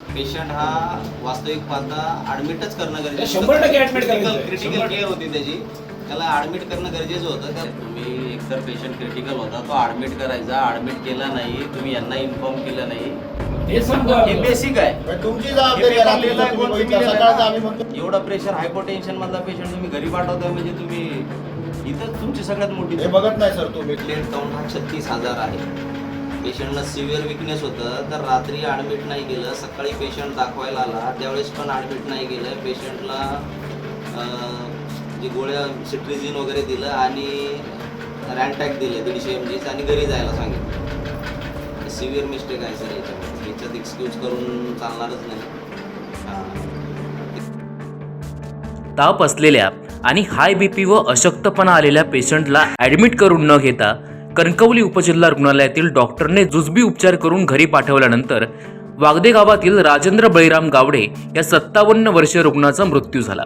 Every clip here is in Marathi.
पेशंट हा वास्तविक पाहता ऍडमिटच करणं गरजेचं शंभर टक्के admit करायचं. क्रिटिकल शंभर केअर होती त्याची. त्याला ऍडमिट करणं गरजेचं होतं. त्या तुम्ही एकतर पेशंट क्रिटिकल होता तो ऍडमिट करायचा. ऍडमिट केला नाही तुम्ही यांना इन्फॉर्म केलं नाही. हे समजा हे बेसिक आहे. तुमची जबाबदारी आहे. रात्री जर तुम्ही बघितलं, सकाळचं आम्ही म्हणतो एवढं प्रेशर हायपोटेन्शन मधला पेशंट तुम्ही घरी पाठवताय म्हणजे तुम्ही इथं तुमची सगळ्यात मोठी हे बघत नाही सर तुम्ही. प्लेट काउंट हा छत्तीस हजार आहे. पेशंटला सिव्हिअर विकनेस होतं तर रात्री ॲडमिट नाही केलं. सकाळी पेशंट दाखवायला आला त्यावेळेस पण ॲडमिट नाही केलं. पेशंटला जे गोळ्या सिट्रिझिन वगैरे दिलं आणि रॅनटॅक दिले दीडशे एम जीच आणि घरी जायला सांगितलं. सिव्हिअर मिस्टेक आहे सर याच्यामध्ये. याच्यात एक्सक्यूज करून चालणारच नाही. ताप असलेल्या आणि हाय बीपी व अशक्तपणा आलेल्या पेशंटला ॲडमिट करून न घेता कणकवली उपजिल्हा रुग्णालयातील डॉक्टरने जुजबी उपचार करून घरी पाठवल्यानंतर वागदे गावातील राजेंद्र बळीराम गावडे या सत्तावन्न वर्षीय रुग्णाचा मृत्यू झाला.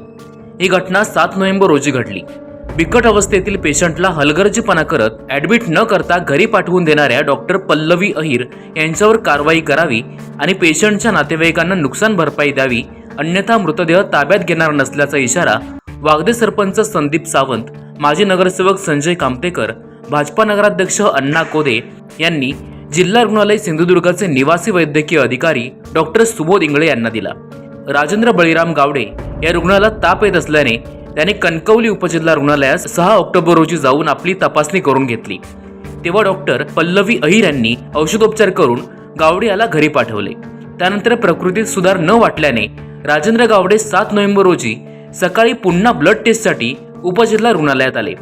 ही घटना सात नोव्हेंबर रोजी घडली. बिकट अवस्थेतील पेशंटला हलगर्जीपणा करत ॲडमिट न करता घरी पाठवून देणाऱ्या डॉक्टर पल्लवी अहिर यांच्यावर कारवाई करावी आणि पेशंटच्या नातेवाईकांना नुकसान भरपाई द्यावी अन्यथा मृतदेह ताब्यात घेणार नसल्याचा इशारा वागदे सरपंच संदीप सावंत माजी नगरसेवक संजय कामतेकर भाजपा नगराध्यक्ष अण्णा कोदे यांनी जिल्हा रुग्णालय सिंधुदुर्गचे निवासी वैद्यकीय अधिकारी डॉक्टर सुबोध इंगळे यांना दिला. राजेंद्र बळीराम गावडे या रुग्णाला ताप येत असल्याने त्याने कणकवली उपजिल्हा रुग्णालयात सहा ऑक्टोबर रोजी जाऊन आपली तपासणी करून घेतली. तेव्हा डॉक्टर पल्लवी अहिर यांनी औषधोपचार करून गावडे याला घरी पाठवले. त्यानंतर प्रकृतीत सुधार न वाटल्याने राजेंद्र गावडे सात नोव्हेंबर रोजी सकाळी पुन्हा ब्लड टेस्टसाठी उपजिल्हा रुग्णालयात आले.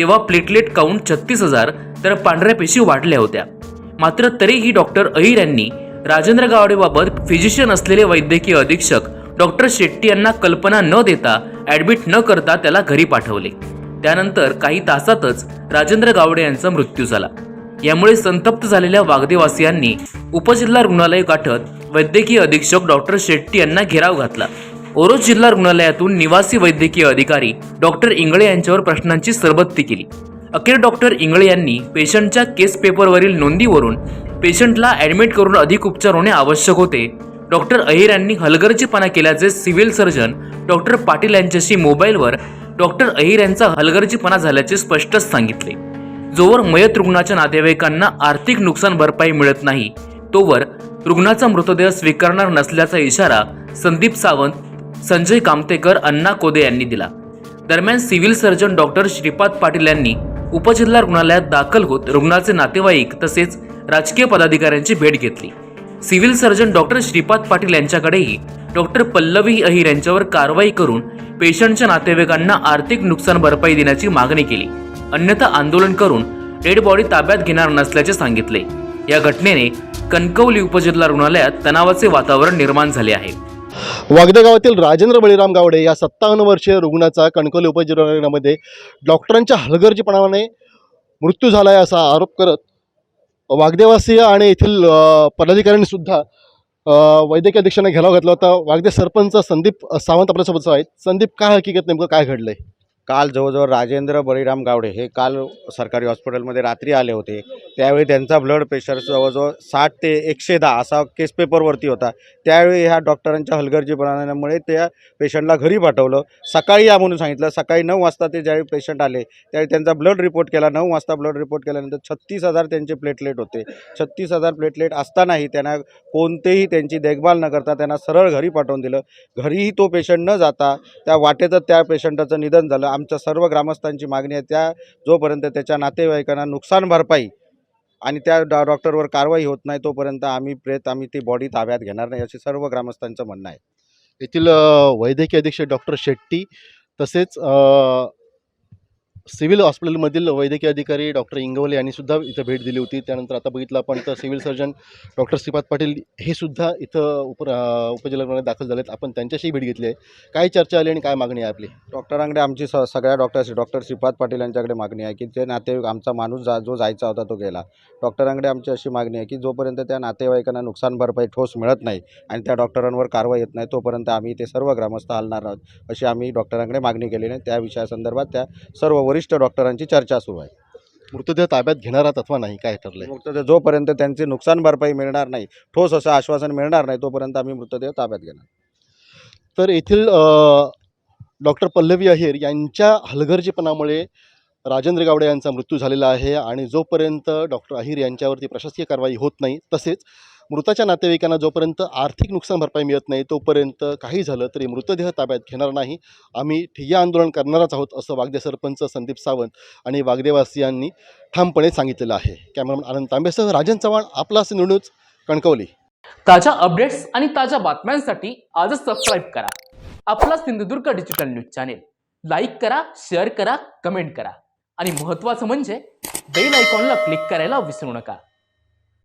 तेव्हा प्लेटलेट काउंट छत्तीस हजार तर पांढऱ्या पेशी वाढल्या होत्या. मात्र तरीही डॉक्टर अहिर यांनी राजेंद्र गावडेबाबत फिजिशियन असलेले वैद्यकीय अधीक्षक डॉक्टर शेट्टी यांना कल्पना न देता ॲडमिट न करता त्याला घरी पाठवले. त्यानंतर काही तासातच राजेंद्र गावडे यांचा मृत्यू झाला. यामुळे संतप्त झालेल्या वागदेवासियांनी उपजिल्हा रुग्णालय गाठत वैद्यकीय अधीक्षक डॉक्टर शेट्टी यांना घेराव घातला. ओरोस जिल्हा रुग्णालयातून निवासी वैद्यकीय अधिकारी डॉक्टर इंगळे यांच्यावर प्रश्नांची सरबत्ती केली. अखेर डॉक्टर इंगळे यांनी पेशंटच्या केस पेपरवरील नोंदीवरून पेशंटला ॲडमिट करून अधिक उपचार होणे आवश्यक होते. डॉक्टर अहिर यांनी हलगर्जीपणा केल्याचे सिव्हिल सर्जन डॉक्टर पाटील यांच्याशी मोबाईलवर डॉक्टर अहिर यांचा हलगर्जीपणा झाल्याचे स्पष्टच सांगितले. जोवर मयत रुग्णाच्या नातेवाईकांना आर्थिक नुकसान भरपाई मिळत नाही तोवर रुग्णाचा मृतदेह स्वीकारणार नसल्याचा इशारा संदीप सावंत संजय कामतेकर अण्णा कोदे यांनी दिला. दरम्यान civil surgeon doctor Shripad Patil यांनी उपजिल्हा रुग्णालयात दाखल होत रुग्णाचे नातेवाईक तसेच राजकीय पदाधिकाऱ्यांची भेट घेतली. Civil surgeon doctor Shripad Patil यांच्याकडेही डॉक्टर पल्लवी अहिर यांच्यावर कारवाई करून पेशंटच्या नातेवाईकांना आर्थिक नुकसान भरपाई देण्याची मागणी केली. अन्यथा आंदोलन करून डेड बॉडी ताब्यात घेणार नसल्याचे सांगितले. या घटनेने कणकवली उपजिल्हा रुग्णालयात तणावाचे वातावरण निर्माण झाले आहे. वागदे गावातील राजेंद्र बळीराम गावडे या सत्तावन्न वर्षीय रुग्णाचा कणकवली उपजिल्हामध्ये डॉक्टरांच्या हलगर्जीपणाने मृत्यू झाला आहे असा आरोप करत वागदेवासीय आणि येथील पदाधिकाऱ्यांनीसुद्धा वैद्यकीय अधीक्षाने घेराव घातला होता. वागदे सरपंच संदीप सावंत आपल्यासोबत आहेत. संदीप काय हकीकत नेमकं काय घडलं आहे काल जवळजवळ राजेंद्र बळीराम गावडे हे काल सरकारी हॉस्पिटलमध्ये रात्री आले होते. त्यावेळी त्यांचा ब्लड प्रेशर जवळजवळ साठ ते एकशे दहा असा केस पेपरवरती होता. त्यावेळी ह्या डॉक्टरांच्या हलगर्जीपणामुळे त्या पेशंटला घरी पाठवलं. सकाळी या म्हणून सांगितलं सकाळी नऊ वाजता ते ज्यावेळी पेशंट आले त्यावेळी त्यांचा ब्लड रिपोर्ट केला. नऊ वाजता ब्लड रिपोर्ट केल्यानंतर छत्तीस हजार त्यांचे प्लेटलेट होते. छत्तीस हजार प्लेटलेट असतानाही त्यांना कोणतेही त्यांची देखभाल न करता त्यांना सरळ घरी पाठवून दिलं. घरीही तो पेशंट न जाता त्या वाटेतच त्या पेशंटाचं निधन झालं. आमच्या सर्व ग्रामस्थांची मागणी आहे त्या जोपर्यंत त्याच्या नातेवाईकांना नुकसान भरपाई आणि त्या डॉ डॉक्टरवर कारवाई होत नाही तोपर्यंत आम्ही प्रेत आम्ही ती बॉडी ताब्यात घेणार नाही असे सर्व ग्रामस्थांचं म्हणणं आहे. येथील वैद्यकीय अधीक्षक डॉक्टर शेट्टी तसेच सिव्हिल हॉस्पिटलमधील वैद्यकीय अधिकारी डॉक्टर इंगवले यांनी सुद्धा इथं भेट दिली होती. त्यानंतर आता बघितलं आपण तर civil surgeon doctor Shripad Patil हे सुद्धा इथं उप उपजिल्हा दाखल झालेत. आपण त्यांच्याशी भेट घेतली आहे. काय चर्चा आली आणि काय मागणी आहे आपली? डॉक्टरांकडे आमची स सगळ्या डॉक्टर डॉक्टर श्रीपाद पाटील यांच्याकडे मागणी आहे की ते नातेवाईक आमचा माणूस जा जो जायचा होता तो गेला. डॉक्टरांकडे आमची अशी मागणी आहे की जोपर्यंत त्या नातेवाईकांना नुकसान भरपाई ठोस मिळत नाही आणि त्या डॉक्टरांवर कारवाई येत नाही तोपर्यंत आम्ही ते सर्व ग्रामस्थ हलणार आहोत अशी आम्ही डॉक्टरांकडे मागणी केलेली आहे त्या विषयासंदर्भात त्या सर्व वरिष्ठ डॉक्टरांची चर्चा सुरू आहे. मृतदेह ताब्यात घेणार आहात अथवा नाही काय ठरलंय? मृतदेह जोपर्यंत त्यांचे नुकसान भरपाई मिळणार नाही ठोस असं आश्वासन मिळणार नाही तोपर्यंत आम्ही मृतदेह ताब्यात घेणार. तर येथील डॉक्टर पल्लवी अहिर यांच्या हलगर्जीपणामुळे राजेंद्र गावडे यांचा मृत्यू झालेला आहे आणि जोपर्यंत डॉक्टर अहिर यांच्यावरती प्रशासकीय कारवाई होत नाही तसेच मृताच्या नातेवाईकांना जोपर्यंत आर्थिक नुकसान भरपाई मिळत नाही तोपर्यंत काही झालं तरी मृतदेह ताब्यात घेणार नाही. आम्ही ठिय्या आंदोलन करणारच आहोत असं वागदे सरपंच संदीप सावंत आणि वागदेवासियांनी ठामपणे सांगितलेलं आहे. कॅमेरामन आनंद तांबेसह राजन चव्हाण आपला सिंधू न्यूज कणकवली. ताज्या अपडेट्स आणि ताज्या बातम्यांसाठी आजच सबस्क्राईब करा. आपला Sindhudurg digital news channel. Like करा शेअर करा कमेंट करा. आणि महत्त्वाचं म्हणजे बेल आयकॉनला क्लिक करायला विसरू नका.